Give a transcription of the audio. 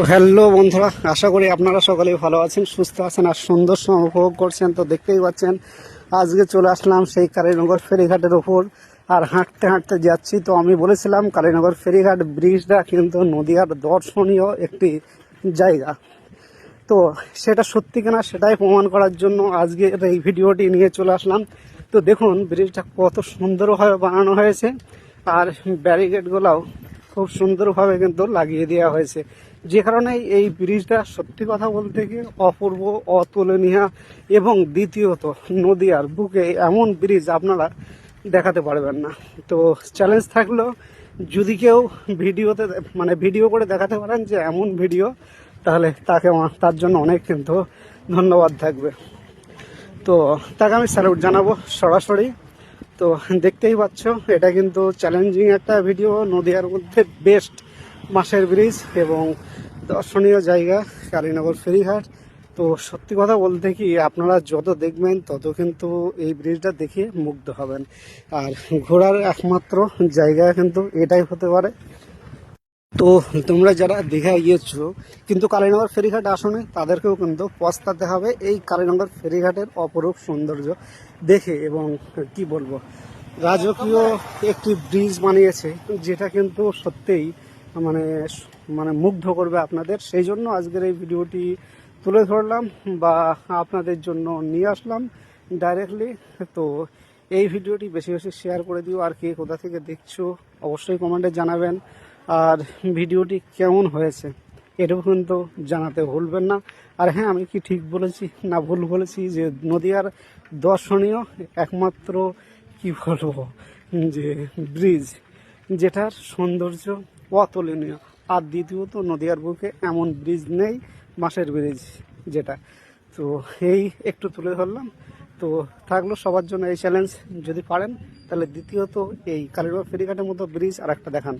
তো হ্যালো বন্ধুরা, আশা করি আপনারা সকলেই ভালো আছেন, সুস্থ আছেন আর সুন্দর সময় উপভোগ করছেন। তো দেখতেই পাচ্ছেন, আজকে চলে আসলাম সেই কালীনগর ফেরিঘাটের ওপর আর হাঁটতে হাঁটতে যাচ্ছি। তো আমি বলেছিলাম, কালীনগর ফেরিঘাট ব্রিজটা কিন্তু নদীয়ার দর্শনীয় একটি জায়গা। তো সেটা সত্যি কিনা সেটাই প্রমাণ করার জন্য আজকে এই ভিডিওটি নিয়ে চলে আসলাম। তো দেখুন, ব্রিজটা কত সুন্দরভাবে বানানো হয়েছে, আর ব্যারিকেডগুলোও খুব সুন্দরভাবে কিন্তু লাগিয়ে দেওয়া হয়েছে। যে কারণে এই ব্রিজটা সত্যি কথা বলতে গিয়ে অপূর্ব, অতুলনীয় এবং দ্বিতীয়ত নদীয়ার বুকে এমন ব্রিজ আপনারা দেখাতে পারবেন না। তো চ্যালেঞ্জ থাকল, যদি কেউ ভিডিওতে মানে ভিডিও করে দেখাতে পারেন যে এমন ভিডিও, তাহলে তাকে তার জন্য অনেক কিন্তু ধন্যবাদ থাকবে। তো তাকে আমি স্যালুট জানাব সরাসরি। তো দেখতেই পাচ্ছ, এটা কিন্তু চ্যালেঞ্জিং একটা ভিডিও নদীয়ার মধ্যে বেস্ট মাসের ব্রিজ এবং দর্শনীয় জায়গা, কালীনগর ফেরিঘাট। তো সত্যি কথা বলতে কি, আপনারা যত দেখবেন, তত কিন্তু এই ব্রিজটা দেখে মুগ্ধ হবেন। আর ঘোরার একমাত্র জায়গা কিন্তু এটাই হতে পারে তো তোমরা যারা দীঘা গিয়েছো, কিন্তু কালীনগর ফেরিঘাট আসনে, তাদেরকেও কিন্তু পস্তাতে হবে এই কালীনগর ফেরিঘাটের অপরূপ সৌন্দর্য দেখে এবং কি বলব, রাজকীয় একটি ব্রিজ বানিয়েছে, যেটা কিন্তু সত্যিই মানে মানে মুগ্ধ করবে আপনাদের। সেই জন্য আজকের এই ভিডিওটি তুলে ধরলাম বা আপনাদের জন্য নিয়ে আসলাম ডাইরেক্টলি তো এই ভিডিওটি বেশি বেশি শেয়ার করে দিও, আর কে কোথা থেকে দেখছ, অবশ্যই কমেন্টে জানাবেন। আর ভিডিওটি কেমন হয়েছে এটাও কিন্তু জানাতে ভুলবেন না। আর হ্যাঁ আমি কি ঠিক বলেছি না ভুল বলেছি যে নদীয়ার দর্শনীয় একমাত্র, কি বলব, যে ব্রিজ, যেটার সৌন্দর্য অতুলনীয়। আর দ্বিতীয়ত, নদীয়ার বুকে এমন ব্রিজ নেই মাসের ব্রিজ যেটা। তো এই একটু তুলে ধরলাম। তো থাকল সবার জন্য এই চ্যালেঞ্জ যদি পারেন, তাহলে দ্বিতীয়ত এই কালীবাগ ফেরিঘাটের মতো ব্রিজ আর একটা দেখান।